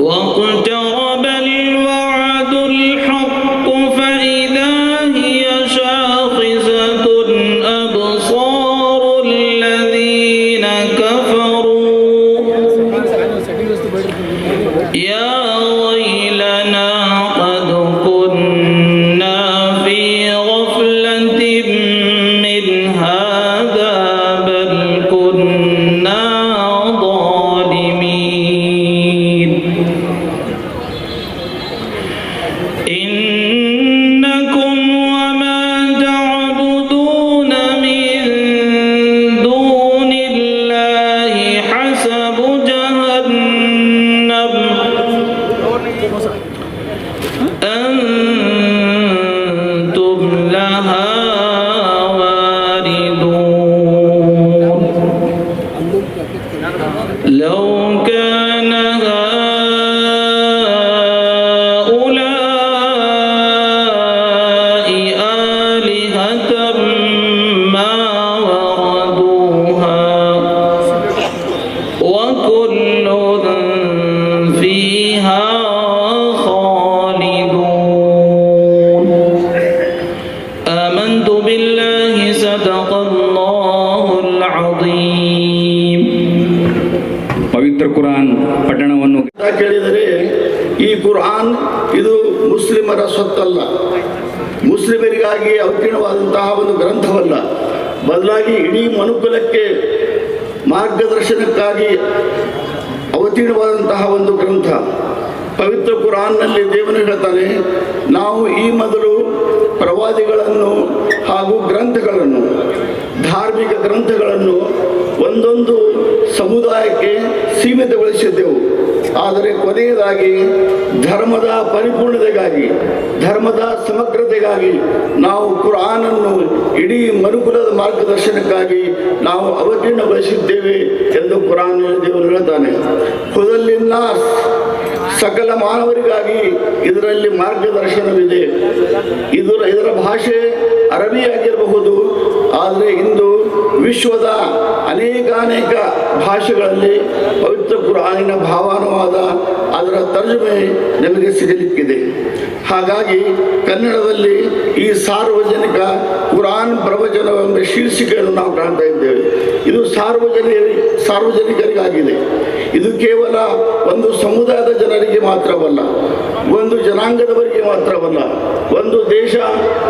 واقترب للوعد low ಮಾರ್ಗದರ್ಶನಕ್ಕಾಗಿ ಅವತೀರ್ಣವಾದಂತಹ ಒಂದು ಗ್ರಂಥ. ಪವಿತ್ರ ಕುರಾನ್ನಲ್ಲಿ ದೇವನು ಹೇಳ್ತಾನೆ, ನಾವು ಈ ಮೊದಲು ಪ್ರವಾದಿಗಳನ್ನು ಹಾಗೂ ಗ್ರಂಥಗಳನ್ನು, ಧಾರ್ಮಿಕ ಗ್ರಂಥಗಳನ್ನು ಒಂದೊಂದು ಸಮುದಾಯಕ್ಕೆ ಸೀಮಿತಗೊಳಿಸಿದ್ದೆವು. ಆದರೆ ಕೊನೆಯದಾಗಿ ಧರ್ಮದ ಪರಿಪೂರ್ಣತೆಗಾಗಿ, ಧರ್ಮದ ಸಮಗ್ರತೆಗಾಗಿ ನಾವು ಕುರಾನನ್ನು ಇಡೀ ಮನುಕುಲದ ಮಾರ್ಗದರ್ಶನಕ್ಕಾಗಿ ನಾವು ಅವತೀರ್ಣಗೊಳಿಸಿದ್ದೇವೆ ಎಂದು ಕುರಾನ್ ದೇವರು ಹೇಳ್ತಾನೆ ಹುದಲ್ಲಿನ ಸಕಲ ಮಾನವರಿಗಾಗಿ ಇದರಲ್ಲಿ ಮಾರ್ಗದರ್ಶನವಿದೆ. ಇದರ ಇದರ ಭಾಷೆ ಅರಬಿಯಾಗಿರಬಹುದು. ಆದರೆ ಇಂದು ವಿಶ್ವದ ಅನೇಕಾನೇಕ ಭಾಷೆಗಳಲ್ಲಿ ಪವಿತ್ರ ಕುರಾನಿನ ಭಾವಾನುವಾದ ಅದರ ತರ್ಜುಮೆ ನಮಗೆ ಸಿಗಲಿಕ್ಕಿದೆ. ಹಾಗಾಗಿ ಕನ್ನಡದಲ್ಲಿ ಈ ಸಾರ್ವಜನಿಕ ಕುರಾನ್ ಪ್ರವಚನವೆಂಬ ಶೀರ್ಷಿಕೆಯನ್ನು ನಾವು ಕಾಣ್ತಾ ಇದ್ದೇವೆ. ಇದು ಸಾರ್ವಜನಿಕ ಸಾರ್ವಜನಿಕರಿಗಾಗಿದೆ. ಇದು ಕೇವಲ ಒಂದು ಸಮುದಾಯದ ಜನರಿಗೆ ಮಾತ್ರವಲ್ಲ ಒಂದು ಜನಾಂಗದವರಿಗೆ ಮಾತ್ರವಲ್ಲ, ಒಂದು ದೇಶ,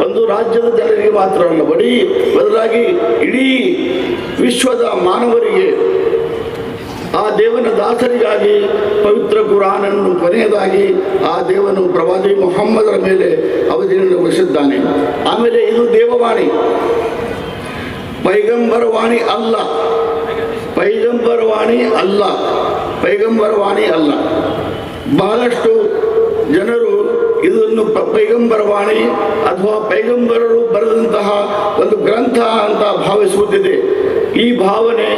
ಒಂದು ರಾಜ್ಯದ ಜನರಿಗೆ ಮಾತ್ರವಲ್ಲ, ಬರೀ ಬದಲಾಗಿ ಇಡೀ ವಿಶ್ವದ ಮಾನವರಿಗೆ ಆ ದೇವನ ದಾಸರಿಗಾಗಿ ಪವಿತ್ರ ಕುರಾನನ್ನು ಕೊನೆಯದಾಗಿ ಆ ದೇವನು ಪ್ರವಾದಿ ಮೊಹಮ್ಮದರ ಮೇಲೆ ಅವಧಿಯನ್ನು ಉಳಿಸಿದ್ದಾನೆ ಆಮೇಲೆ ಇದು ದೇವವಾಣಿ. ಪೈಗಂಬರ ವಾಣಿ ಅಲ್ಲ. ಪೈಗಂಬರ ವಾಣಿ ಅಲ್ಲ. ಪೈಗಂಬರ ವಾಣಿ ಅಲ್ಲ. ಬಹಳಷ್ಟು ಜನರು ಇದನ್ನು ಪೈಗಂಬರ ವಾಣಿ ಅಥವಾ ಪೈಗಂಬರರು ಬರೆದಂತಹ ಒಂದು ಗ್ರಂಥ ಅಂತ ಭಾವಿಸುತ್ತಿದೆ. ಈ ಭಾವನೆ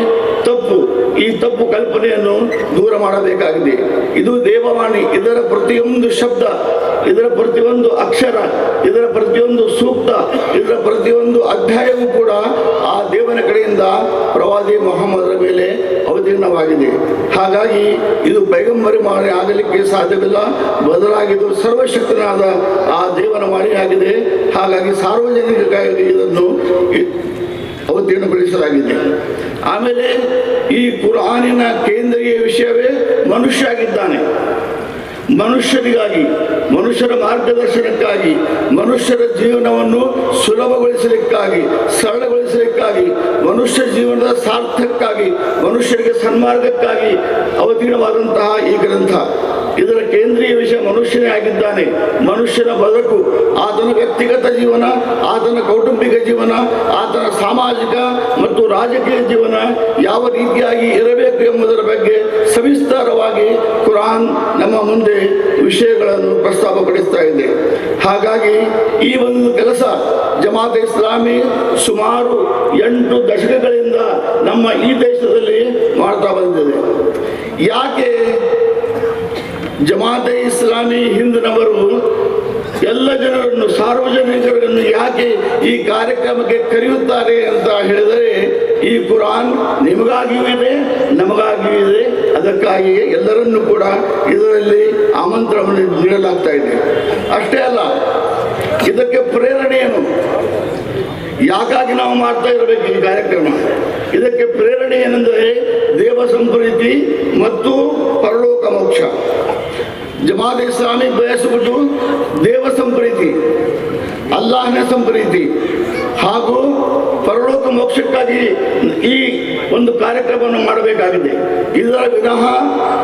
ತಪ್ಪು. ಈ ತಪ್ಪು ಕಲ್ಪನೆಯನ್ನು ದೂರ ಮಾಡಬೇಕಾಗಿದೆ. ಇದು ದೇವವಾಣಿ, ಇದರ ಪ್ರತಿಯೊಂದು ಶಬ್ದ, ಇದರ ಪ್ರತಿಯೊಂದು ಅಕ್ಷರ, ಇದರ ಪ್ರತಿಯೊಂದು ಸೂಕ್ತ, ಇದರ ಪ್ರತಿಯೊಂದು ಅಧ್ಯಾಯವೂ ಕೂಡ ಆ ದೇವನ ಕಡೆಯಿಂದ ಪ್ರವಾದಿ ಮೊಹಮ್ಮದರ ಮೇಲೆ ಅವತೀರ್ಣವಾಗಿದೆ ಹಾಗಾಗಿ ಇದು ಪೈಗಂಬರಿ ಮಾಡಿ ಆಗಲಿಕ್ಕೆ ಸಾಧ್ಯವಿಲ್ಲ. ಬದಲಾಗಿದ್ದು ಸರ್ವಶಕ್ತನಾದ ಆ ದೇವನ ವಾಣಿಯಾಗಿದೆ ಹಾಗಾಗಿ ಸಾರ್ವಜನಿಕರಿಗಾಗಿ ಇದನ್ನು ಅವತೀರ್ಣಗೊಳಿಸಲಾಗಿದೆ. ಆಮೇಲೆ ಈ ಕುರಾನಿನ ಕೇಂದ್ರೀಯ ವಿಷಯವೇ ಮನುಷ್ಯ ಆಗಿದ್ದಾನೆ. ಮನುಷ್ಯರಿಗಾಗಿ, ಮನುಷ್ಯರ ಮಾರ್ಗದರ್ಶನಕ್ಕಾಗಿ, ಮನುಷ್ಯರ ಜೀವನವನ್ನು ಸುಲಭಗೊಳಿಸಲಿಕ್ಕಾಗಿ, ಸರಳಗೊಳಿಸಲಿಕ್ಕಾಗಿ, ಮನುಷ್ಯ ಜೀವನದ ಸಾರ್ಥಕ್ಕಾಗಿ, ಮನುಷ್ಯರಿಗೆ ಸನ್ಮಾರ್ಗಕ್ಕಾಗಿ ಅವತೀರ್ಣವಾದಂತಹ ಈ ಗ್ರಂಥ. ಇದರ ಕೇಂದ್ರೀಯ ವಿಷಯ ಮನುಷ್ಯನೇ ಆಗಿದ್ದಾನೆ. ಮನುಷ್ಯನ ಬದುಕು, ಆತನ ವ್ಯಕ್ತಿಗತ ಜೀವನ, ಆತನ ಕೌಟುಂಬಿಕ ಜೀವನ, ಆತನ ಸಾಮಾಜಿಕ ಮತ್ತು ರಾಜಕೀಯ ಜೀವನ ಯಾವ ರೀತಿಯಾಗಿ ಇರಬೇಕು ಎಂಬುದರ ಬಗ್ಗೆ ಸವಿಸ್ತಾರವಾಗಿ ಕುರಾನ್ ನಮ್ಮ ಮುಂದೆ ವಿಷಯಗಳನ್ನು ಪ್ರಸ್ತಾಪಪಡಿಸ್ತಾ ಇದೆ. ಹಾಗಾಗಿ ಈ ಒಂದು ಕೆಲಸ ಜಮಾತ್ ಇಸ್ಲಾಮಿ ಸುಮಾರು ಎಂಟು ದಶಕಗಳಿಂದ ನಮ್ಮ ಈ ದೇಶದಲ್ಲಿ ಮಾಡ್ತಾ ಬಂದಿದೆ. ಯಾಕೆ ಜಮಾತೆ ಇಸ್ಲಾಮಿ ಹಿಂದಿನವರು ಎಲ್ಲ ಜನರನ್ನು, ಸಾರ್ವಜನಿಕರನ್ನು ಯಾಕೆ ಈ ಕಾರ್ಯಕ್ರಮಕ್ಕೆ ಕರೆಯುತ್ತಾರೆ ಅಂತ ಹೇಳಿದರೆ, ಈ ಕುರಾನ್ ನಿಮಗಾಗಿಯೂ ಇದೆ, ನಮಗಾಗಿಯೂ ಇದೆ. ಅದಕ್ಕಾಗಿಯೇ ಎಲ್ಲರನ್ನೂ ಕೂಡ ಇದರಲ್ಲಿ ಆಮಂತ್ರಣವನ್ನು ನೀಡಲಾಗ್ತಾ ಇದೆ. ಅಷ್ಟೇ ಅಲ್ಲ, ಇದಕ್ಕೆ ಪ್ರೇರಣೆ ಏನು ಯಾಕಾಗಿ ನಾವು ಮಾಡ್ತಾ ಇರಬೇಕು ಈ ಕಾರ್ಯಕ್ರಮ? ಇದಕ್ಕೆ ಪ್ರೇರಣೆ ಏನೆಂದರೆ ದೇವ ಸಂಪ್ರೀತಿ ಮತ್ತು ಪರಲೋಕ ಮೋಕ್ಷ. ಜಮಾತ್ ಇಸ್ಲಾಮಿಕ್ ಬಯಸಿಬಿಟ್ಟು ದೇವ ಸಂಪ್ರೀತಿ, ಅಲ್ಲಾಹನ ಸಂಪ್ರೀತಿ ಹಾಗೂ ಪರಲೋಕ ಮೋಕ್ಷಕ್ಕಾಗಿ ಈ ಒಂದು ಕಾರ್ಯಕ್ರಮವನ್ನು ಮಾಡಬೇಕಾಗಿದೆ. ಇದರ ವಿನಃ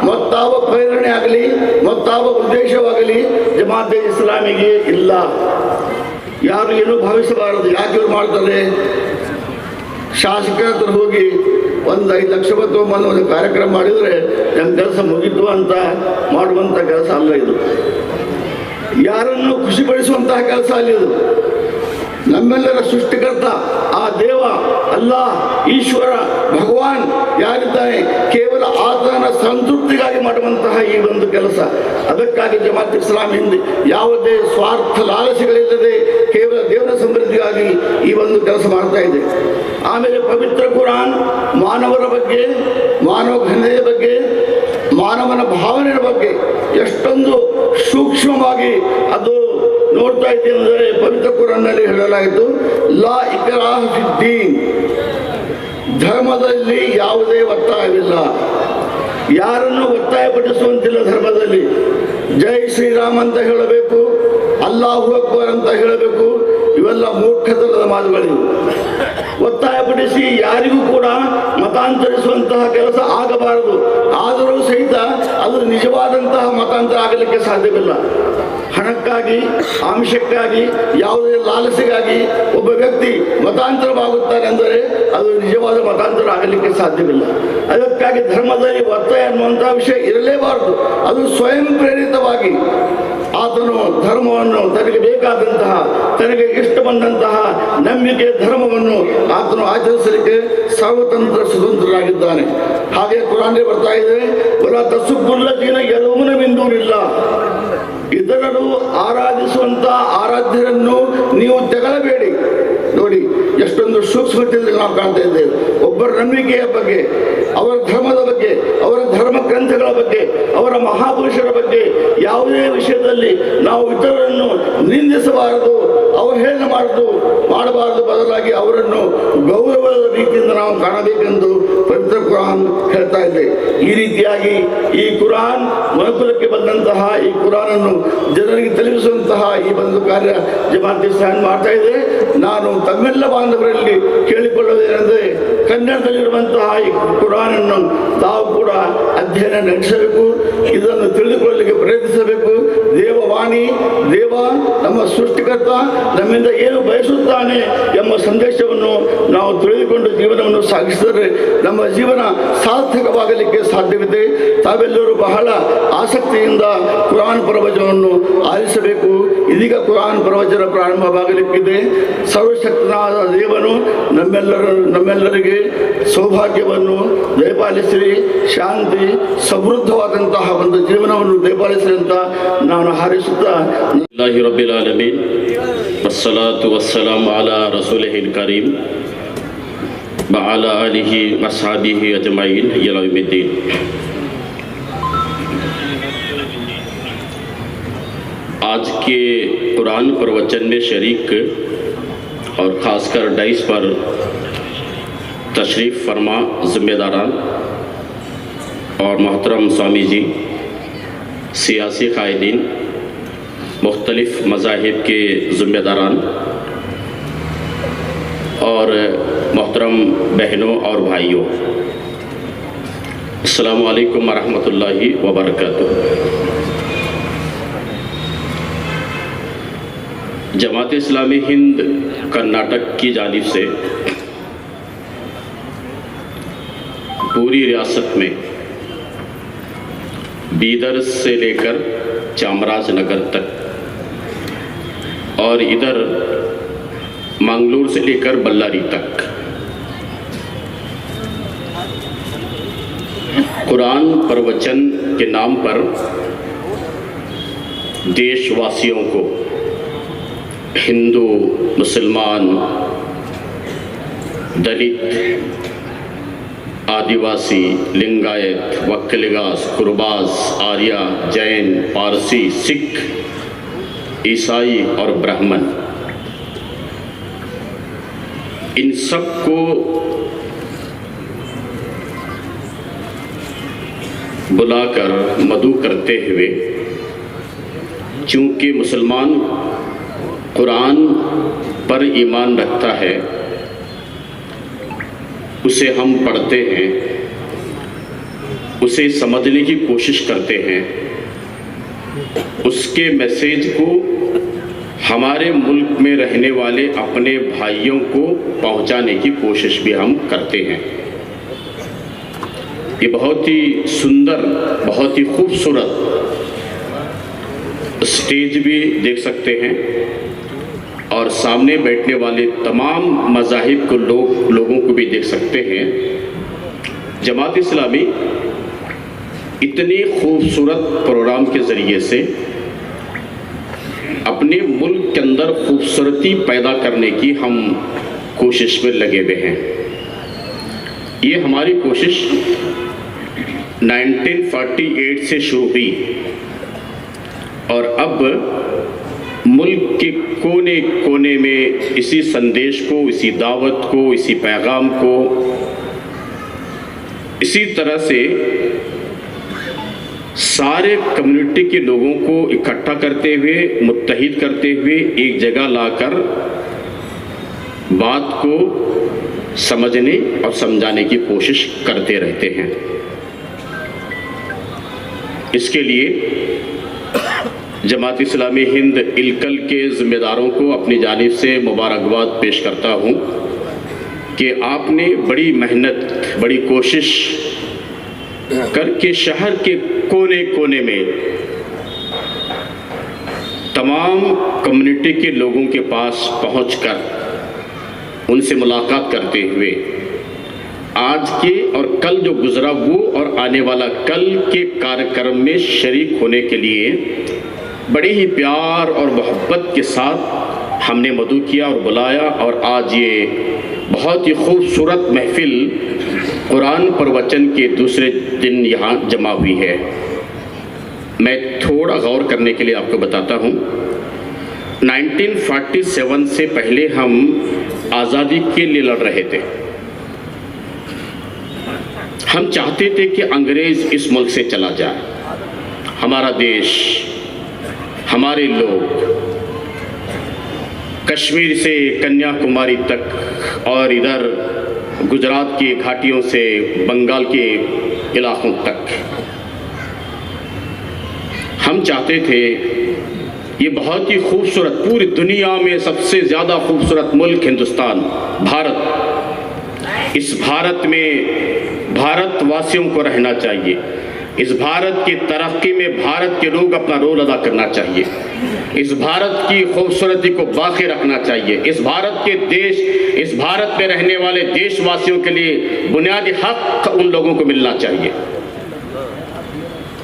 ಮತ್ತಾವ ಪ್ರೇರಣೆ ಆಗಲಿ, ಮತ್ತಾವ ಉದ್ದೇಶವಾಗಲಿ ಜಮಾತೆ ಇಸ್ಲಾಮಿಗೆ ಇಲ್ಲ. ಯಾರು ಏನೂ ಭಾವಿಸಬಾರದು, ಯಾಕೆ ಮಾಡ್ತಾರೆ? ಶಾಸಕರ ಹತ್ರ ಹೋಗಿ ಒಂದು ಐದು ಲಕ್ಷ ಒಂದು ಕಾರ್ಯಕ್ರಮ ಮಾಡಿದರೆ ನಮ್ಮ ಕೆಲಸ ಮುಗಿತು ಅಂತ ಮಾಡುವಂಥ ಕೆಲಸ ಅಲ್ಲ ಇದು. ಯಾರನ್ನು ಖುಷಿಪಡಿಸುವಂತಹ ಕೆಲಸ ಅಲ್ಲ ನಮ್ಮೆಲ್ಲರ ಸೃಷ್ಟಿಕರ್ತ ಆ ದೇವ, ಅಲ್ಲ, ಈಶ್ವರ, ಭಗವಾನ್ ಯಾರಿದ್ದಾನೆ ಕೇವಲ ಆತನ ಸಂತೃಪ್ತಿಗಾಗಿ ಮಾಡುವಂತಹ ಈ ಒಂದು ಕೆಲಸ. ಅದಕ್ಕಾಗಿ ಜಮಾತ್ ಇಸ್ಲಾಂ ಹಿಂದೆ ಯಾವುದೇ ಸ್ವಾರ್ಥ ಲಾಲಸೆಗಳಿಲ್ಲದೆ ಕೇವಲ ದೇವರ ಸಮೃದ್ಧಿಗಾಗಿ ಈ ಒಂದು ಕೆಲಸ ಮಾಡ್ತಾ ಇದೆ. ಆಮೇಲೆ ಪವಿತ್ರ ಕುರಾನ್, ಮಾನವರ ಬಗ್ಗೆ, ಮಾನವ ಘನತೆಯ ಬಗ್ಗೆ, ಮಾನವನ ಭಾವನೆಯ ಬಗ್ಗೆ ಎಷ್ಟೊಂದು ಸೂಕ್ಷ್ಮವಾಗಿ ಅದು ನೋಡ್ತಾ ಇದೆ ಅಂದರೆ ಪವಿತ್ರ ಕುರಾನ್ನಲ್ಲಿ ಹೇಳಲಾಯಿತು, ಲಾ ಇಕ್ರಾಹ ಫಿದ್ದೀನ್ ಧರ್ಮದಲ್ಲಿ ಯಾವುದೇ ಒತ್ತಾಯವಿಲ್ಲ. ಯಾರನ್ನು ಒತ್ತಾಯಪಡಿಸುವಂತಿಲ್ಲ ಧರ್ಮದಲ್ಲಿ. ಜೈ ಶ್ರೀರಾಮ್ ಅಂತ ಹೇಳಬೇಕು, ಅಲ್ಲಾಹು ಅಕ್ಬರ್ ಅಂತ ಹೇಳಬೇಕು, ಇವೆಲ್ಲ ಮೂರ್ಖತನದ ಮಾತುಗಳಿವು ಒತ್ತಾಯಪಡಿಸಿ ಯಾರಿಗೂ ಕೂಡ ಮತಾಂತರಿಸುವಂತಹ ಕೆಲಸ ಆಗಬಾರದು. ಆದರೂ ಸಹಿತ ಅದು ನಿಜವಾದಂತಹ ಮತಾಂತರ ಆಗಲಿಕ್ಕೆ ಸಾಧ್ಯವಿಲ್ಲ. ಹಣಕ್ಕಾಗಿ ಆಂಶಕ್ಕಾಗಿ ಯಾವುದೇ ಲಾಲಸೆಗಾಗಿ ಒಬ್ಬ ವ್ಯಕ್ತಿ ಮತಾಂತರವಾಗುತ್ತಾರೆ ಅಂದರೆ ಅದು ನಿಜವಾದ ಮತಾಂತರ ಆಗಲಿಕ್ಕೆ ಸಾಧ್ಯವಿಲ್ಲ. ಅದಕ್ಕಾಗಿ ಧರ್ಮದಲ್ಲಿ ಒತ್ತಾಯ ಅನ್ನುವಂತಹ ವಿಷಯ ಇರಲೇಬಾರದು. ಅದು ಸ್ವಯಂ ಪ್ರೇರಿತವಾಗಿ ಆತನು ಧರ್ಮವನ್ನು ತನಗೆ ಬೇಕಾದಂತಹ, ತನಗೆ ಇಷ್ಟ ಬಂದಂತಹ ನಂಬಿಕೆ ಧರ್ಮವನ್ನು ಆತನು ಆಚರಿಸಲಿಕ್ಕೆ ಸರ್ವತಂತ್ರ ಸ್ವತಂತ್ರರಾಗಿದ್ದಾನೆ. ಹಾಗೆ ಕುರಾನ್ಗೆ ಬರ್ತಾ ಇದೆ ಹೊರ ತಸುಬ್ಬುಲ್ಲ ಎಲ್ಲವೂ ಬಿಂದೂರಿಲ್ಲ ಇತರರು ಆರಾಧಿಸುವಂತ ಆರಾಧ್ಯರನ್ನು ನೀವು ತೆಗಳಬೇಡಿ ನೋಡಿ, ಎಷ್ಟೊಂದು ಸೂಕ್ಷ್ಮತೆಯಲ್ಲಿ ನಾವು ಕಾಣ್ತಾ ಇದ್ದೇವೆ. ಒಬ್ಬರ ನಂಬಿಕೆಯ ಬಗ್ಗೆ, ಅವರ ಧರ್ಮದ ಬಗ್ಗೆ, ಅವರ ಗ್ರಂಥಗಳ ಬಗ್ಗೆ ಅವರ ಮಹಾಪುರುಷರ ಬಗ್ಗೆ ಯಾವುದೇ ವಿಷಯದಲ್ಲಿ ನಾವು ಇತರರನ್ನು ನಿಂದಿಸಬಾರದು, ಅವಹೇಳನ ಮಾಡದು, ಮಾಡಬಾರದು ಬದಲಾಗಿ ಅವರನ್ನು ಗೌರವದ ರೀತಿಯಿಂದ ನಾವು ಕಾಣಬೇಕೆಂದು ಪವಿತ್ರ ಕುರಾನ್ ಹೇಳ್ತಾ ಇದೆ. ಈ ರೀತಿಯಾಗಿ ಈ ಕುರಾನ್ ಮನುಕುಲಕ್ಕೆ ಬಂದಂತಹ ಈ ಕುರಾನನ್ನು ಜನರಿಗೆ ತಲುಪಿಸುವಂತಹ ಈ ಒಂದು ಕಾರ್ಯ ಜಮಾತಿ ಸಹ ಮಾಡ್ತಾ ಇದೆ. ನಾನು ತಮ್ಮೆಲ್ಲ ಬಾಂಧವರಲ್ಲಿ ಕೇಳಿಕೊಳ್ಳುವುದೇನೆಂದರೆ ಕನ್ನಡದಲ್ಲಿರುವಂತಹ ಈ ಕುರಾನನ್ನು ತಾವು ಕೂಡ ಅಧ್ಯಯನ ನಡೆಸಬೇಕು. ಇದನ್ನು ತಿಳಿದುಕೊಳ್ಳಲಿಕ್ಕೆ ಪ್ರಯತ್ನಿಸಬೇಕು. ದೇವವಾಣಿ, ದೇವ, ನಮ್ಮ ಸೃಷ್ಟಿಕರ್ತ ನಮ್ಮಿಂದ ಏನು ಬಯಸುತ್ತಾನೆ ಎಂಬ ಸಂದೇಶವನ್ನು ನಾವು ತಿಳಿದುಕೊಂಡು ಜೀವನವನ್ನು ಸಾಗಿಸಿದರೆ ನಮ್ಮ ಜೀವನ ಸಾರ್ಥಕವಾಗಲಿಕ್ಕೆ ಸಾಧ್ಯವಿದೆ. ತಾವೆಲ್ಲರೂ ಬಹಳ ಆಸಕ್ತಿಯಿಂದ ಕುರಾನ್ ಪ್ರವಚನವನ್ನು ಆಲಿಸಬೇಕು. ಇದೀಗ ಕುರಾನ್ ಪ್ರವಚನ ಪ್ರಾರಂಭವಾಗಲಿಕ್ಕಿದೆ. ಸರ್ವಶಕ್ತನಾದ ದೇವನು ನಮ್ಮೆಲ್ಲರ, ನಮ್ಮೆಲ್ಲರಿಗೆ ಸೌಭಾಗ್ಯವನ್ನು ದಯಪಾಲಿಸಿರಿ ಶಾಂತಿ ಸಮೃದ್ಧವಾದಂತಹ ಒಂದು ಜೀವನವನ್ನು ದಯಪಾಲಿಸಿರಿ ಅಂತ ನಾನು ಹಾರೈಸುತ್ತಾ الله رب العالمين والصلاة والسلام على رسوله الكريم وعلى آله وصحبه أجمعين إلى يوم الدين تشریف فرما ذمہ داران اور محترم سوامی جی سیاسی قائدین، مختلف مذاہب کے ذمہ داران اور محترم بہنوں اور بھائیوں۔ السلام علیکم ورحمۃ اللہ وبرکاتہ۔ جماعت اسلامی ہند کرناٹک کی جانب سے پوری ریاست میں بیدر سے لے کر چامراج نگر تک اور ادھر مانگلور سے لے کر بلاری تک۔ قرآن پروچن کے نام پر دیش واسیوں کو ہندو، مسلمان، دلت آدیواسی لنگایت وکلگاس قرباز آریہ جین پارسی سکھ عیسائی اور برہمن ان سب کو بلا کر مدو کرتے ہوئے چونکہ مسلمان قرآن پر ایمان رکھتا ہے اسے ہم پڑھتے ہیں، اسے سمجھنے کی کوشش کرتے ہیں۔ اس کے میسیج کو ہمارے ملک میں رہنے والے اپنے بھائیوں کو پہنچانے کی کوشش بھی ہم کرتے ہیں۔ یہ بہت ہی سندر، بہت ہی خوبصورت اسٹیج بھی دیکھ سکتے ہیں۔ اور سامنے بیٹھنے والے تمام مذاہب کو لوگ لوگوں کو بھی دیکھ سکتے ہیں۔ جماعت اسلامی اتنی خوبصورت پروگرام کے ذریعے سے اپنے ملک کے اندر خوبصورتی پیدا کرنے کی ہم کوشش میں لگے ہوئے ہیں۔ یہ ہماری کوشش نائنٹین فورٹی ایٹ سے شروع ہوئی اور اب ملک کے کونے کونے میں اسی سندیش کو، اسی دعوت کو، اسی پیغام کو، اسی طرح سے سارے کمیونٹی کے لوگوں کو اکٹھا کرتے ہوئے، متحد کرتے ہوئے ایک جگہ لا کر بات کو سمجھنے اور سمجھانے کی کوشش کرتے رہتے ہیں۔ اس کے لیے جماعت اسلامی ہند الکل کے ذمہ داروں کو اپنی جانب سے مبارکباد پیش کرتا ہوں کہ آپ نے بڑی محنت، بڑی کوشش کر کے شہر کے کونے کونے میں تمام کمیونٹی کے لوگوں کے پاس پہنچ کر ان سے ملاقات کرتے ہوئے آج کے اور کل جو گزرا وہ اور آنے والا کل کے کارکرم میں شریک ہونے کے لیے بڑی ہی پیار اور محبت کے ساتھ ہم نے مدعو کیا اور بلایا اور آج یہ بہت ہی خوبصورت محفل قرآن پر وچن کے دوسرے دن یہاں جمع ہوئی ہے۔ میں تھوڑا غور کرنے کے لیے آپ کو بتاتا ہوں۔ نائنٹین فورٹی سیون سے پہلے ہم آزادی کے لیے لڑ رہے تھے۔ ہم چاہتے تھے کہ انگریز اس ملک سے چلا جائے۔ ہمارا دیش ہمارے لوگ کشمیر سے کنیا کماری تک اور ادھر گجرات کی گھاٹیوں سے بنگال کے علاقوں تک۔ ہم چاہتے تھے یہ بہت ہی خوبصورت پوری دنیا میں سب سے زیادہ خوبصورت ملک ہندوستان، بھارت۔ اس بھارت میں بھارت واسیوں کو رہنا چاہیے۔ اس بھارت کی ترقی میں بھارت کے لوگ اپنا رول ادا کرنا چاہیے۔ اس بھارت کی خوبصورتی کو باقی رکھنا چاہیے۔ اس بھارت کے دیش، اس بھارت میں رہنے والے دیش واسیوں کے لیے بنیادی حق ان لوگوں کو ملنا چاہیے۔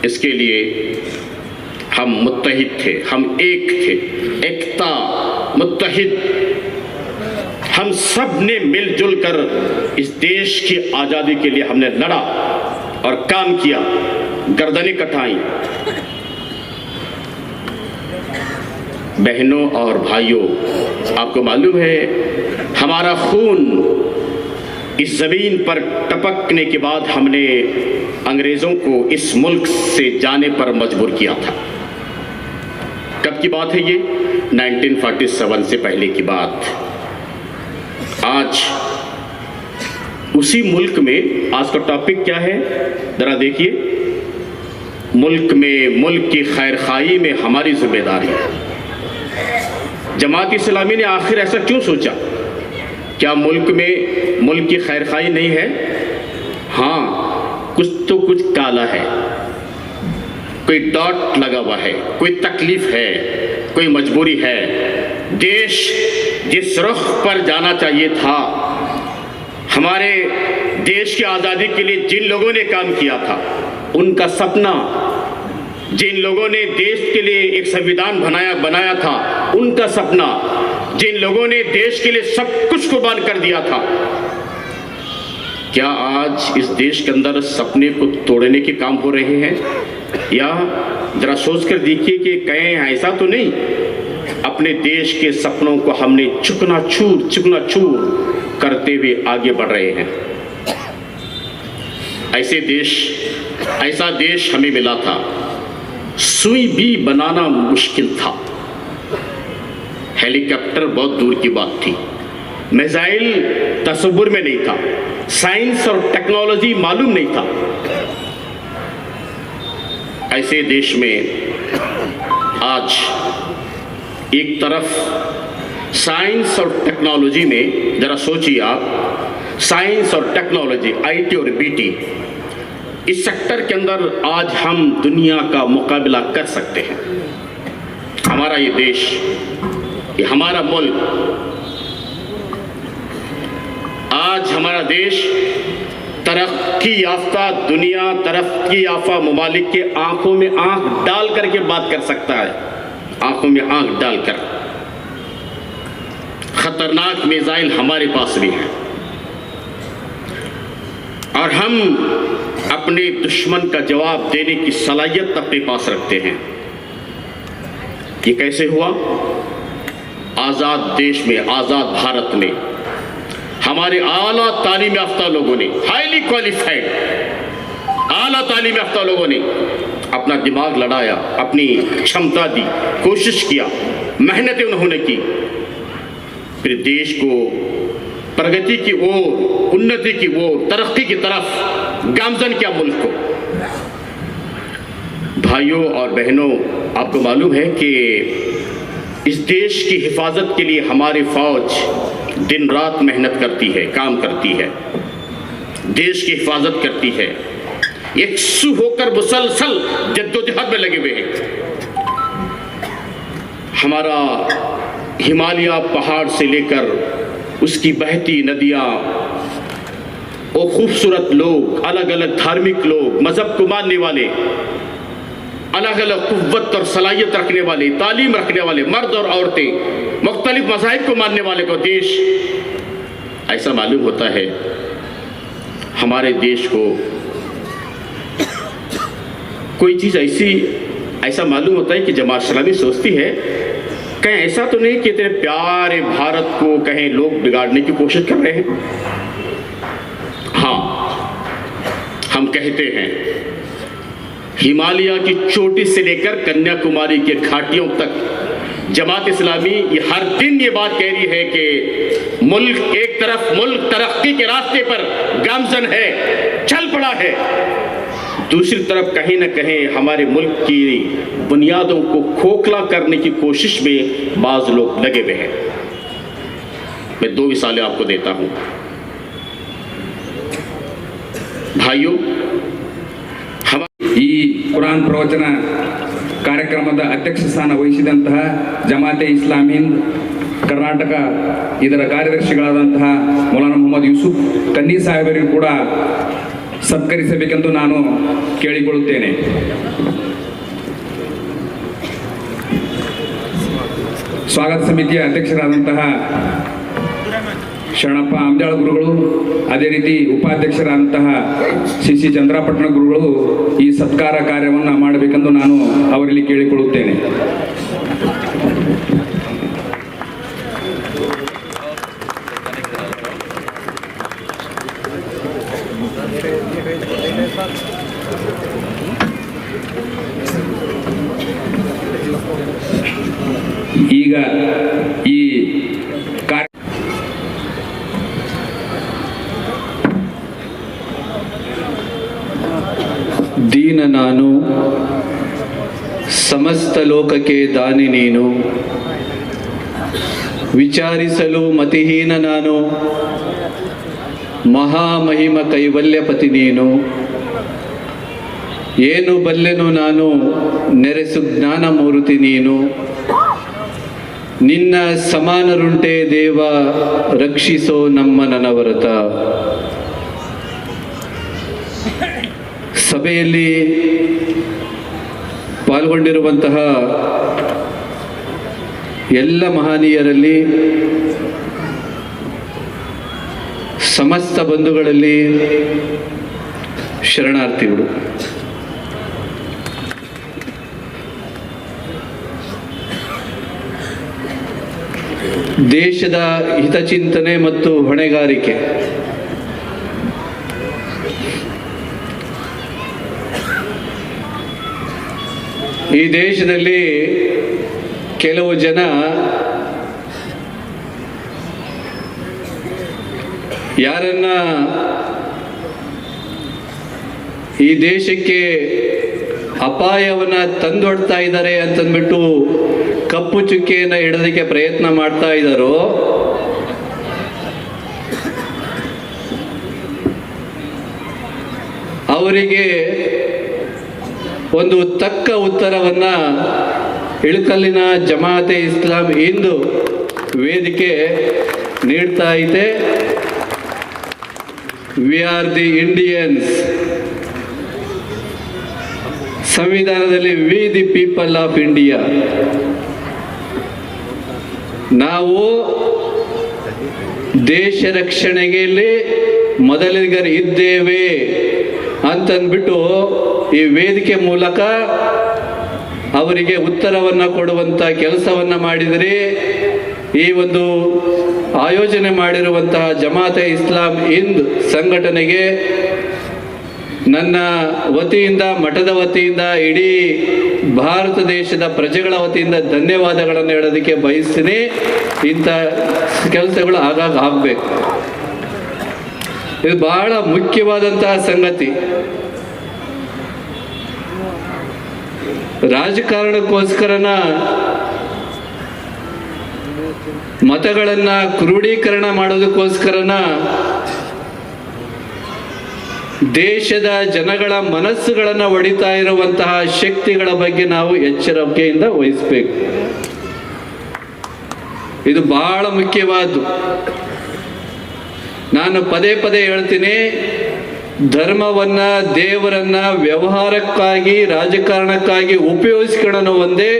اس کے لیے ہم متحد تھے، ہم ایک تھے، ایکتا، متحد۔ ہم سب نے مل جل کر اس دیش کی آزادی کے لیے ہم نے لڑا۔ اور کام کیا، گردنیں کٹھائیں بہنوں اور بھائیوں، آپ کو معلوم ہے، ہمارا خون اس زمین پر ٹپکنے کے بعد ہم نے انگریزوں کو اس ملک سے جانے پر مجبور کیا تھا۔ کب کی بات ہے یہ؟ نائنٹین فورٹی سیون سے پہلے کی بات۔ آج اسی ملک میں، آج کا ٹاپک کیا ہے؟ ذرا دیکھیے۔ ملک میں، ملک کی خیر خائی میں ہماری ذمہ داری جماعت اسلامی نے آخر ایسا کیوں سوچا؟ کیا ملک میں ملک کی خیر خائی نہیں ہے؟ ہاں کچھ تو کچھ کالا ہے۔ کوئی ڈاٹ لگا ہوا ہے، کوئی تکلیف ہے، کوئی مجبوری ہے۔ دیش جس رخ پر جانا چاہیے تھا ہمارے دیش کی آزادی کے لیے جن لوگوں نے کام کیا تھا، ان کا سپنا، جن لوگوں نے دیش کے لیے ایک سمیدان بنایا بنایا تھا، ان کا سپنا، جن لوگوں نے دیش کے لیے سب کچھ قربان کر دیا تھا۔ کیا آج اس دیش کے اندر سپنے کو توڑنے کے کام ہو رہے ہیں؟ یا ذرا سوچ کر دیکھیے کہ کہیں ایسا تو نہیں، اپنے دیش کے سپنوں کو ہم نے چکنا چور چکنا چور۔ کرتے ہوئے آگے بڑھ رہے ہیں۔ ایسے دیش، ایسا دیش ہمیں ملا تھا۔ سوئی بھی بنانا مشکل تھا۔ ہیلی کاپٹر بہت دور کی بات تھی۔ میزائل تصور میں نہیں تھا۔ سائنس اور ٹیکنالوجی معلوم نہیں تھا۔ ایسے دیش میں آج ایک طرف سائنس اور ٹیکنالوجی میں ذرا سوچیے آپ۔ سائنس اور ٹیکنالوجی، آئی ٹی اور بی ٹی، اس سیکٹر کے اندر آج ہم دنیا کا مقابلہ کر سکتے ہیں۔ ہمارا یہ دیش، یہ ہمارا ملک، آج ہمارا دیش ترقی یافتہ، دنیا ترقی یافتہ ممالک کے آنکھوں میں آنکھ ڈال کر کے بات کر سکتا ہے۔ آنکھوں میں آنکھ ڈال کر۔ خطرناک میزائل ہمارے پاس بھی ہیں۔ اور ہم اپنے دشمن کا جواب دینے کی صلاحیت اپنے پاس رکھتے ہیں۔ یہ کیسے ہوا؟ آزاد دیش میں، آزاد بھارت میں۔ ہمارے اعلیٰ تعلیم یافتہ لوگوں نے ہائیلی کوالیفائڈ اعلیٰ تعلیم یافتہ لوگوں نے اپنا دماغ لڑایا، اپنی چھمتا دی، کوشش کیا، محنتیں انہوں نے کی۔ پھر دیش کو پرگتی کی اور انتی کی اور ترقی کی طرف گامزن کیا ملک کو۔ بھائیوں اور بہنوں، آپ کو معلوم ہے کہ اس دیش کی حفاظت کے لیے ہماری فوج دن رات محنت کرتی ہے، کام کرتی ہے۔ دیش کی حفاظت کرتی ہے۔ یکسو ہو کر مسلسل جد و جہد میں لگے ہوئے ہیں۔ ہمارا ہمالیہ پہاڑ سے لے کر اس کی بہتی ندیاں اور خوبصورت لوگ الگ الگ دھارمک لوگ، مذہب کو ماننے والے الگ الگ قوت اور صلاحیت رکھنے والے، تعلیم رکھنے والے، مرد اور عورتیں، مختلف مذاہب کو ماننے والے کو دیش۔ ایسا معلوم ہوتا ہے، ہمارے دیش کو کوئی چیز ایسی، ایسا معلوم ہوتا ہے کہ جماعت اسلامی سوچتی ہے کہیں ایسا تو نہیں کہ اتنے پیارے بھارت کو کہیں لوگ بگاڑنے کی کوشش کر رہے ہیں؟ ہاں ہم کہتے ہیں، ہمالیہ کی چوٹی سے لے کر کنیا کماری کے گھاٹیوں تک، جماعت اسلامی یہ ہر دن یہ بات کہہ رہی ہے کہ ملک ایک طرف، ملک ترقی کے راستے پر گامزن ہے، چل پڑا ہے۔ دوسری طرف کہیں نہ کہیں ہمارے ملک کی بنیادوں کو کھوکھلا کرنے کی کوشش میں بعض لوگ لگے ہوئے ہیں۔ میں دو مثالیں آپ کو دیتا ہوں۔ ಭಾಯು ಈ ಕುರಾನ್ ಪ್ರವಚನ ಕಾರ್ಯಕ್ರಮದ ಅಧ್ಯಕ್ಷ ಸ್ಥಾನ ವಹಿಸಿದಂತಹ ಜಮಾತೆ ಇಸ್ಲಾಮಿಂದ್ ಕರ್ನಾಟಕ، ಇದರ ಕಾರ್ಯದರ್ಶಿಗಳಾದಂತಹ ಮೌಲಾನಾ ಮೊಹಮ್ಮದ್ ಯೂಸುಫ್ ಕನ್ನಿ ಸಾಹೇಬರಿಗೂ ಕೂಡ ಸತ್ಕರಿಸಬೇಕೆಂದು ನಾನು ಕೇಳಿಕೊಳ್ಳುತ್ತೇನೆ. ಸ್ವಾಗತ ಸಮಿತಿಯ ಅಧ್ಯಕ್ಷರಾದಂತಹ ಶರಣಪ್ಪ ಅಂಜಾಳ ಗುರುಗಳು, ಅದೇ ರೀತಿ ಉಪಾಧ್ಯಕ್ಷರಾದಂತಹ ಸಿ ಸಿ ಚಂದ್ರಪಟ್ಟಣ ಗುರುಗಳು ಈ ಸತ್ಕಾರ ಕಾರ್ಯವನ್ನು ಮಾಡಬೇಕೆಂದು ನಾನು ಅವರಲ್ಲಿ ಕೇಳಿಕೊಳ್ಳುತ್ತೇನೆ ಈಗ ಈ ಕಾರ್ಯ ದೀನ ನಾನು ಸಮಸ್ತ ಲೋಕಕ್ಕೆ ದಾನಿ ನೀನು. ವಿಚಾರಿಸಲು ಮತಿಹೀನ ನಾನು. ಮಹಾಮಹಿಮ ಕೈವಲ್ಯಪತಿ ನೀನು. ಏನು ಬಲ್ಲೆನು ನಾನು ನೆರೆಸು ಜ್ಞಾನ ಮೂರ್ತಿ ನೀನು. ನಿನ್ನ ಸಮಾನರುಂಟೆ ದೇವ ರಕ್ಷಿಸೋ ನಮ್ಮ ನನವರತ. ಸಭೆಯಲ್ಲಿ ಪಾಲ್ಗೊಂಡಿರುವಂತಹ ಎಲ್ಲ ಮಹನೀಯರಲ್ಲಿ ಸಮಸ್ತ ಬಂಧುಗಳಲ್ಲಿ ಶರಣಾರ್ಥಿಗಳು ದೇಶದ ಹಿತಚಿಂತನೆ ಮತ್ತು ಹೊಣೆಗಾರಿಕೆ. ಈ ದೇಶದಲ್ಲಿ ಕೆಲವು ಜನ ಯಾರನ್ನ ಈ ದೇಶಕ್ಕೆ ಅಪಾಯವನ್ನ ತಂದೊಡ್ತಾ ಇದ್ದಾರೆ ಅಂತಂದ್ಬಿಟ್ಟು ಕಪ್ಪು ಚುಕ್ಕೆಯನ್ನು ಹಿಡೋದಕ್ಕೆ ಪ್ರಯತ್ನ ಮಾಡ್ತಾ ಇದ್ದಾರೋ, ಅವರಿಗೆ ಒಂದು ತಕ್ಕ ಉತ್ತರವನ್ನ ಇಳಕಲ್ಲಿನ ಜಮಾತೆ ಇಸ್ಲಾಂ ಇಂದು ವೇದಿಕೆ ನೀಡ್ತಾ ಇದೆ. ವಿ ಆರ್ ದಿ ಇಂಡಿಯನ್ಸ್ ಸಂವಿಧಾನದಲ್ಲಿ we the people of India ನಾವು ದೇಶ ರಕ್ಷಣೆಯಲ್ಲಿ ಮೊದಲಿಗರು ಇದ್ದೇವೆ ಅಂತಂದ್ಬಿಟ್ಟು ಈ ವೇದಿಕೆ ಮೂಲಕ ಅವರಿಗೆ ಉತ್ತರವನ್ನು ಕೊಡುವಂಥ ಕೆಲಸವನ್ನು ಮಾಡಿದರೆ. ಈ ಒಂದು ಆಯೋಜನೆ ಮಾಡಿರುವಂತಹ ಜಮಾತೆ ಇಸ್ಲಾಂ ಹಿಂದ್ ಸಂಘಟನೆಗೆ ನನ್ನ ವತಿಯಿಂದ, ಮಠದ ವತಿಯಿಂದ, ಇಡೀ ಭಾರತ ದೇಶದ ಪ್ರಜೆಗಳ ವತಿಯಿಂದ ಧನ್ಯವಾದಗಳನ್ನು ಹೇಳೋದಕ್ಕೆ ಬಯಸ್ತೀನಿ. ಇಂಥ ಕೆಲಸಗಳು ಆಗಾಗ ಆಗಬೇಕು. ಇದು ಬಹಳ ಮುಖ್ಯವಾದಂತಹ ಸಂಗತಿ. ರಾಜಕಾರಣಕ್ಕೋಸ್ಕರನ ಮತಗಳನ್ನ ಕ್ರೋಢೀಕರಣ ಮಾಡೋದಕ್ಕೋಸ್ಕರನ ದೇಶದ ಜನಗಳ ಮನಸ್ಸುಗಳನ್ನು ಒಡಿತಾ ಇರುವಂತಹ ಶಕ್ತಿಗಳ ಬಗ್ಗೆ ನಾವು ಎಚ್ಚರಿಕೆಯಿಂದ ವಹಿಸಬೇಕು. ಇದು ಬಹಳ ಮುಖ್ಯವಾದ್ದು. ನಾನು ಪದೇ ಪದೇ ಹೇಳ್ತೀನಿ, ಧರ್ಮವನ್ನ, ದೇವರನ್ನ, ವ್ಯವಹಾರಕ್ಕಾಗಿ, ರಾಜಕಾರಣಕ್ಕಾಗಿ ಉಪಯೋಗಿಸ್ಕೊಳ್ಳೋನು ಒಂದೇ,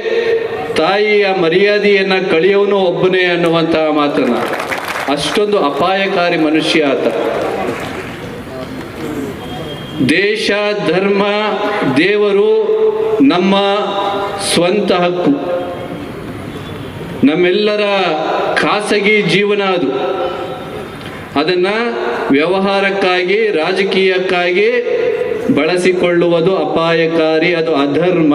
ತಾಯಿಯ ಮರ್ಯಾದೆಯನ್ನು ಕಳೆಯೋನು ಒಬ್ಬನೇ ಅನ್ನುವಂತಹ ಮಾತನ್ನ. ಅಷ್ಟೊಂದು ಅಪಾಯಕಾರಿ ಮನುಷ್ಯ ಆತ. ದೇಶ, ಧರ್ಮ, ದೇವರು ನಮ್ಮ ಸ್ವಂತ ಹಕ್ಕು. ನಮ್ಮೆಲ್ಲರ ಖಾಸಗಿ ಜೀವನ ಅದು. ಅದನ್ನ ವ್ಯವಹಾರಕ್ಕಾಗಿ, ರಾಜಕೀಯಕ್ಕಾಗಿ ಬಳಸಿಕೊಳ್ಳುವುದು ಅಪಾಯಕಾರಿ, ಅದು ಅಧರ್ಮ.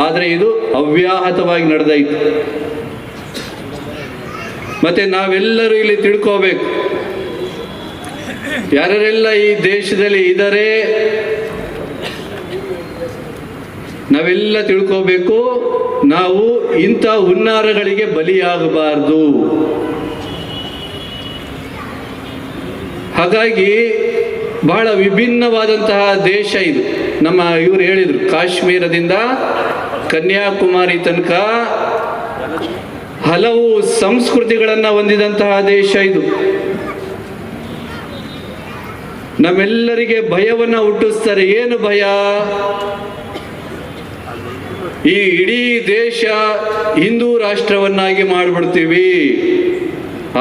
ಆದರೆ ಇದು ಅವ್ಯಾಹತವಾಗಿ ನಡೆದೈತು. ಮತ್ತೆ ನಾವೆಲ್ಲರೂ ಇಲ್ಲಿ ತಿಳ್ಕೋಬೇಕು. ಯಾರೆಲ್ಲ ಈ ದೇಶದಲ್ಲಿ ಇದ್ದಾರೆ ನಾವೆಲ್ಲ ತಿಳ್ಕೋಬೇಕು, ನಾವು ಇಂಥ ಹುನ್ನಾರಗಳಿಗೆ ಬಲಿಯಾಗಬಾರದು. ಹಾಗಾಗಿ ಬಹಳ ವಿಭಿನ್ನವಾದಂತಹ ದೇಶ ಇದು. ನಮ್ಮ ಇವರು ಹೇಳಿದರು, ಕಾಶ್ಮೀರದಿಂದ ಕನ್ಯಾಕುಮಾರಿ ತನಕ ಹಲವು ಸಂಸ್ಕೃತಿಗಳನ್ನು ಹೊಂದಿದಂತಹ ದೇಶ ಇದು. ನಮ್ಮೆಲ್ಲರಿಗೆ ಭಯವನ್ನು ಹುಟ್ಟಿಸ್ತಾರೆ. ಏನು ಭಯ? ಈ ಇಡೀ ದೇಶ ಹಿಂದೂ ರಾಷ್ಟ್ರವನ್ನಾಗಿ ಮಾಡಿಬಿಡ್ತೀವಿ.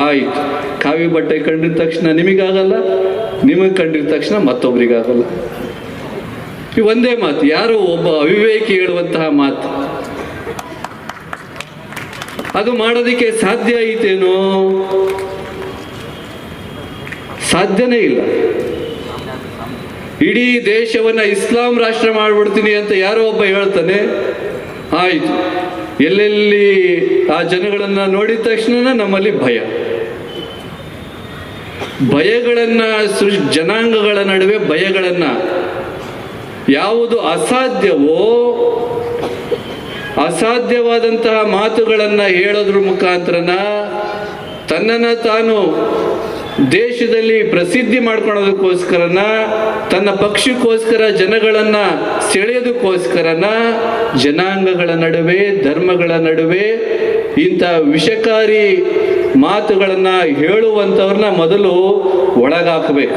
ಆಯ್ತು. ಕಾವಿ ಬಟ್ಟೆ ಕಂಡಿದ ತಕ್ಷಣ ನಿಮಗಾಗಲ್ಲ, ನಿಮಗೆ ಕಂಡಿದ ತಕ್ಷಣ ಮತ್ತೊಬ್ಬರಿಗಾಗಲ್ಲ ಒಂದೇ ಮಾತು, ಯಾರೋ ಒಬ್ಬ ಅವಿವೇಕಿ ಹೇಳುವಂತಹ ಮಾತು. ಅದು ಮಾಡೋದಕ್ಕೆ ಸಾಧ್ಯ ಐತೇನೋ? ಸಾಧ್ಯನೇ ಇಲ್ಲ. ಇಡೀ ದೇಶವನ್ನ ಇಸ್ಲಾಂ ರಾಷ್ಟ್ರ ಮಾಡ್ಬಿಡ್ತೀನಿ ಅಂತ ಯಾರೋ ಒಬ್ಬ ಹೇಳ್ತಾನೆ, ಆಯ್ತು. ಎಲ್ಲೆಲ್ಲಿ ಆ ಜನಗಳನ್ನ ನೋಡಿದ ತಕ್ಷಣ ನಮ್ಮಲ್ಲಿ ಭಯ. ಭಯಗಳನ್ನ ಸೃಷ್ ಜನಾಂಗಗಳ ನಡುವೆ ಭಯಗಳನ್ನ ಯಾವುದು ಅಸಾಧ್ಯವೋ ಅಸಾಧ್ಯವಾದಂತಹ ಮಾತುಗಳನ್ನ ಹೇಳೋದ್ರ ಮುಖಾಂತರನ ತನ್ನನ್ನು ತಾನು ದೇಶದಲ್ಲಿ ಪ್ರಸಿದ್ಧಿ ಮಾಡ್ಕೊಳ್ಳೋದಕ್ಕೋಸ್ಕರನ, ತನ್ನ ಪಕ್ಷಕ್ಕೋಸ್ಕರ ಜನಗಳನ್ನ ಸೆಳೆಯೋದಕ್ಕೋಸ್ಕರನ, ಜನಾಂಗಗಳ ನಡುವೆ, ಧರ್ಮಗಳ ನಡುವೆ ಇಂಥ ವಿಷಕಾರಿ ಮಾತುಗಳನ್ನ ಹೇಳುವಂಥವ್ರನ್ನ ಮೊದಲು ಒಳಗಾಕಬೇಕು.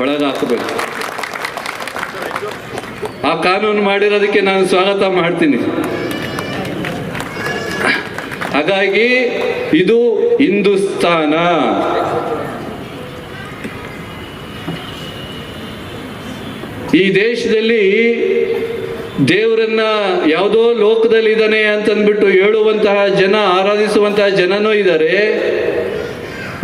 ಒಳಗಾಕಬೇಕು. ಆ ಕಾನೂನು ಮಾಡಿರೋದಕ್ಕೆ ನಾನು ಸ್ವಾಗತ ಮಾಡ್ತೀನಿ. ಹಾಗಾಗಿ ಇದು ಹಿಂದೂಸ್ತಾನ. ಈ ದೇಶದಲ್ಲಿ ದೇವರನ್ನ ಯಾವುದೋ ಲೋಕದಲ್ಲಿ ಇದ್ದಾನೆ ಅಂತಂದ್ಬಿಟ್ಟು ಹೇಳುವಂತಹ ಜನ, ಆರಾಧಿಸುವಂತಹ ಜನನೂ ಇದ್ದಾರೆ.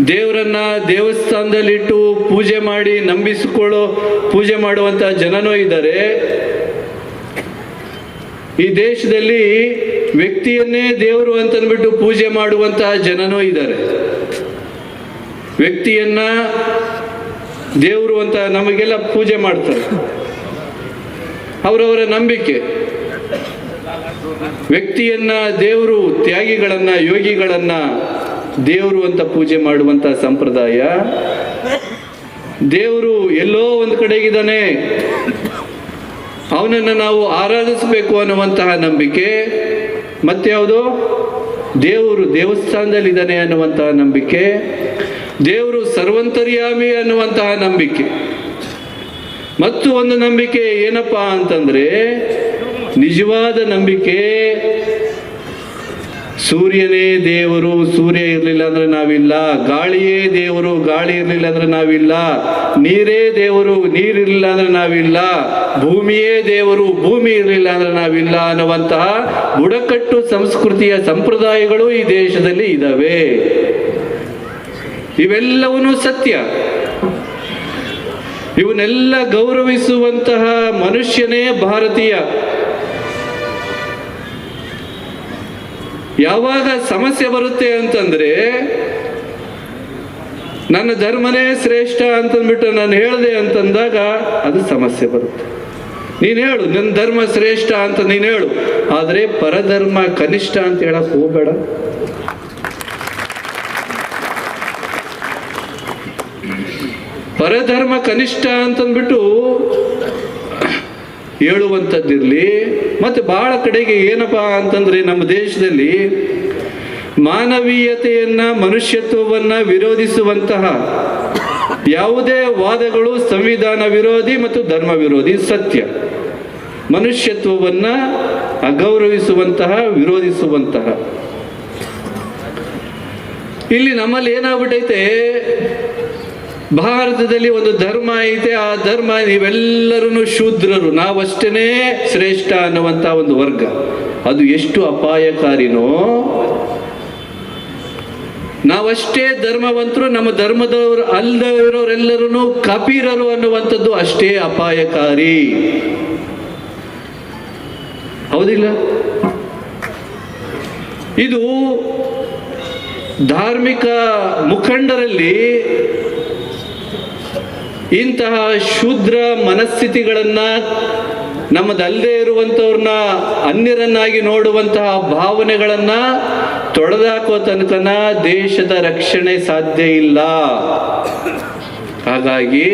ದೇವರನ್ನ ದೇವಸ್ಥಾನದಲ್ಲಿಟ್ಟು ಪೂಜೆ ಮಾಡಿ ನಂಬಿಸಿಕೊಳ್ಳೋ, ಪೂಜೆ ಮಾಡುವಂತಹ ಜನನೂ ಇದ್ದಾರೆ. ಈ ದೇಶದಲ್ಲಿ ವ್ಯಕ್ತಿಯನ್ನೇ ದೇವರು ಅಂತಂದ್ಬಿಟ್ಟು ಪೂಜೆ ಮಾಡುವಂತಹ ಜನನೂ ಇದ್ದಾರೆ. ವ್ಯಕ್ತಿಯನ್ನ ದೇವರು ಅಂತ ನಮಗೆಲ್ಲ ಪೂಜೆ ಮಾಡ್ತಾರೆ. ಅವರವರ ನಂಬಿಕೆ. ವ್ಯಕ್ತಿಯನ್ನ ದೇವರು, ತ್ಯಾಗಿಗಳನ್ನ, ಯೋಗಿಗಳನ್ನ ದೇವರು ಅಂತ ಪೂಜೆ ಮಾಡುವಂತ ಸಂಪ್ರದಾಯ. ದೇವರು ಎಲ್ಲೋ ಒಂದು ಕಡೆಗಿದ್ದಾನೆ. ಅವನನ್ನು ನಾವು ಆರಾಧಿಸಬೇಕು ಅನ್ನುವಂತಹ ನಂಬಿಕೆ. ಮತ್ತೆ ಯಾವುದು? ದೇವರು ದೇವಸ್ಥಾನದಲ್ಲಿ ಇದ್ದಾನೆ ಅನ್ನುವಂತಹ ನಂಬಿಕೆ. ದೇವರು ಸರ್ವಂತರ್ಯಾಮಿ ಅನ್ನುವಂತಹ ನಂಬಿಕೆ. ಮತ್ತು ಒಂದು ನಂಬಿಕೆ ಏನಪ್ಪ ಅಂತಂದ್ರೆ, ನಿಜವಾದ ನಂಬಿಕೆ ಸೂರ್ಯನೇ ದೇವರು, ಸೂರ್ಯ ಇರಲಿಲ್ಲ ಅಂದ್ರೆ ನಾವಿಲ್ಲ, ಗಾಳಿಯೇ ದೇವರು, ಗಾಳಿ ಇರಲಿಲ್ಲ ಅಂದ್ರೆ ನಾವಿಲ್ಲ, ನೀರೇ ದೇವರು ನೀರಿರಲಿಲ್ಲ ಅಂದ್ರೆ ನಾವಿಲ್ಲ, ಭೂಮಿಯೇ ದೇವರು, ಭೂಮಿ ಇರಲಿಲ್ಲ ಅಂದ್ರೆ ನಾವಿಲ್ಲ ಅನ್ನುವಂತಹ ಬುಡಕಟ್ಟು ಸಂಸ್ಕೃತಿಯ ಸಂಪ್ರದಾಯಗಳು ಈ ದೇಶದಲ್ಲಿ ಇದ್ದಾವೆ ಇವೆಲ್ಲವೂ ಸತ್ಯ. ಇವನ್ನೆಲ್ಲ ಗೌರವಿಸುವಂತಹ ಮನುಷ್ಯನೇ ಭಾರತೀಯ. ಯಾವಾಗ ಸಮಸ್ಯೆ ಬರುತ್ತೆ ಅಂತಂದ್ರೆ, ನನ್ನ ಧರ್ಮನೇ ಶ್ರೇಷ್ಠ ಅಂತಂದ್ಬಿಟ್ಟು ನಾನು ಹೇಳಿದೆ ಅಂತಂದಾಗ ಅದು ಸಮಸ್ಯೆ ಬರುತ್ತೆ. ನೀನು ಹೇಳು, ನನ್ನ ಧರ್ಮ ಶ್ರೇಷ್ಠ ಅಂತ ನೀನು ಹೇಳು. ಆದರೆ ಪರಧರ್ಮ ಕನಿಷ್ಠ ಅಂತ ಹೇಳಕ್ ಹೋಗ್ಬೇಡ. ಪರಧರ್ಮ ಕನಿಷ್ಠ ಅಂತಂದ್ಬಿಟ್ಟು ಹೇಳುವಂಥದ್ದಿರಲಿ. ಮತ್ತು ಭಾಳ ಕಡೆಗೆ ಏನಪ್ಪ ಅಂತಂದರೆ ನಮ್ಮ ದೇಶದಲ್ಲಿ ಮಾನವೀಯತೆಯನ್ನು, ಮನುಷ್ಯತ್ವವನ್ನು ವಿರೋಧಿಸುವಂತಹ ಯಾವುದೇ ವಾದಗಳು ಸಂವಿಧಾನ ವಿರೋಧಿ ಮತ್ತು ಧರ್ಮ ವಿರೋಧಿ ಸತ್ಯ. ಮನುಷ್ಯತ್ವವನ್ನು ಅಗೌರವಿಸುವಂತಹ, ವಿರೋಧಿಸುವಂತಹ. ಇಲ್ಲಿ ನಮ್ಮಲ್ಲಿ ಏನಾಗ್ಬಿಟ್ಟೈತೆ ಭಾರತದಲ್ಲಿ ಒಂದು ಧರ್ಮ ಐತೆ, ಆ ಧರ್ಮ ನೀವೆಲ್ಲರೂ ಶೂದ್ರರು. ನಾವಷ್ಟೇ ಶ್ರೇಷ್ಠ ಅನ್ನುವಂತ ಒಂದು ವರ್ಗ. ಅದು ಎಷ್ಟು ಅಪಾಯಕಾರಿನೋ? ನಾವಷ್ಟೇ ಧರ್ಮವಂತರು, ನಮ್ಮ ಧರ್ಮದವರು ಅಲ್ಲದವರೆಲ್ಲರೂ ಕಪೀರರು ಅನ್ನುವಂಥದ್ದು ಅಷ್ಟೇ ಅಪಾಯಕಾರಿ. ಹೌದಿಲ್ಲ? ಇದು ಧಾರ್ಮಿಕ ಮುಖಂಡರಲ್ಲಿ ಇಂತಹ ಶೂದ್ರ ಮನಸ್ಥಿತಿಗಳನ್ನ ನಮ್ಮದಲ್ಲದೆ ಇರುವಂಥವ್ರನ್ನ ಅನ್ಯರನ್ನಾಗಿ ನೋಡುವಂತಹ ಭಾವನೆಗಳನ್ನ ತೊಡೆದಾಕುವ ತನಕನ ದೇಶದ ರಕ್ಷಣೆ ಸಾಧ್ಯ ಇಲ್ಲ. ಹಾಗಾಗಿ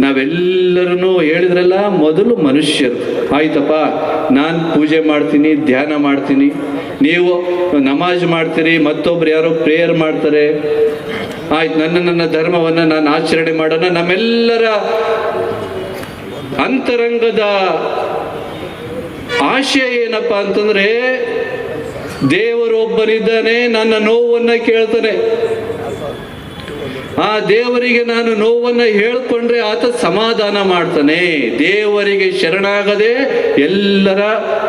ನಾವೆಲ್ಲರೂ ಹೇಳಿದ್ರಲ್ಲ, ಮೊದಲು ಮನುಷ್ಯರು. ಆಯ್ತಪ್ಪ, ನಾನು ಪೂಜೆ ಮಾಡ್ತೀನಿ, ಧ್ಯಾನ ಮಾಡ್ತೀನಿ. ನೀವು ನಮಾಜ್ ಮಾಡ್ತೀರಿ, ಮತ್ತೊಬ್ರು ಯಾರೋ ಪ್ರೇಯರ್ ಮಾಡ್ತಾರೆ. ಆಯ್ತು, ನನ್ನ ನನ್ನ ಧರ್ಮವನ್ನು ನಾನು ಆಚರಣೆ ಮಾಡೋಣ. ನಮ್ಮೆಲ್ಲರ ಅಂತರಂಗದ ಆಶಯ ಏನಪ್ಪ ಅಂತಂದ್ರೆ ದೇವರೊಬ್ಬನಿದ್ದಾನೆ ನನ್ನ ನೋವನ್ನ ಕೇಳ್ತಾನೆ. ಆ ದೇವರಿಗೆ ನಾನು ನೋವನ್ನ ಹೇಳ್ಕೊಂಡ್ರೆ ಆತ ಸಮಾಧಾನ ಮಾಡ್ತಾನೆ. ದೇವರಿಗೆ ಶರಣಾಗದೆ ಎಲ್ಲರ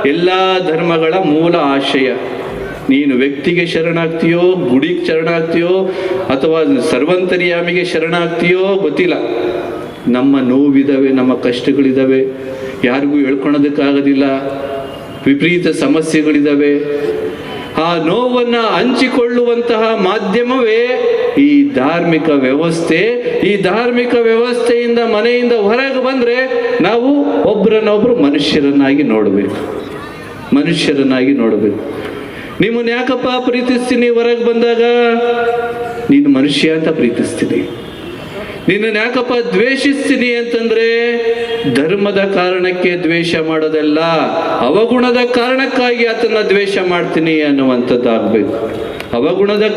ಎಲ್ಲಾ ಧರ್ಮಗಳ ಮೂಲ ಆಶಯ. ನೀನು ವ್ಯಕ್ತಿಗೆ ಶರಣಾಗ್ತೀಯೋ, ಗುಡಿಗೆ ಶರಣಾಗ್ತೀಯೋ, ಅಥವಾ ಸರ್ವಂತರಿಯಾಮಿಗೆ ಶರಣಾಗ್ತೀಯೋ, ಗೊತ್ತಿಲ್ಲ. ನಮ್ಮ ನೋವಿದ್ದಾವೆ ನಮ್ಮ ಕಷ್ಟಗಳಿದ್ದಾವೆ ಯಾರಿಗೂ ಹೇಳ್ಕೊಳೋದಕ್ಕಾಗೋದಿಲ್ಲ. ವಿಪರೀತ ಸಮಸ್ಯೆಗಳಿದ್ದಾವೆ ಆ ನೋವನ್ನು ಹಂಚಿಕೊಳ್ಳುವಂತಹ ಮಾಧ್ಯಮವೇ ಈ ಧಾರ್ಮಿಕ ವ್ಯವಸ್ಥೆ. ಈ ಧಾರ್ಮಿಕ ವ್ಯವಸ್ಥೆಯಿಂದ ಮನೆಯಿಂದ ಹೊರಗೆ ಬಂದರೆ ನಾವು ಒಬ್ಬರನ್ನೊಬ್ಬರು ಮನುಷ್ಯರನ್ನಾಗಿ ನೋಡಬೇಕು. ಮನುಷ್ಯರನ್ನಾಗಿ ನೋಡಬೇಕು. ನಿಮ್ಮನ್ನ ಯಾಕಪ್ಪ ಪ್ರೀತಿಸ್ತೀನಿ? ಹೊರಗೆ ಬಂದಾಗ ನೀನು ಮನುಷ್ಯ ಅಂತ ಪ್ರೀತಿಸ್ತೀನಿ. ನಿನ್ನನ್ನು ಯಾಕಪ್ಪ ದ್ವೇಷಿಸ್ತೀನಿ ಅಂತಂದ್ರೆ ಧರ್ಮದ ಕಾರಣಕ್ಕೆ ದ್ವೇಷ ಮಾಡೋದಲ್ಲ, ಅವಗುಣದ ಕಾರಣಕ್ಕಾಗಿ ಆತನ ದ್ವೇಷ ಮಾಡ್ತೀನಿ ಅನ್ನುವಂಥದ್ದಾಗಬೇಕು. ಅವಗುಣದ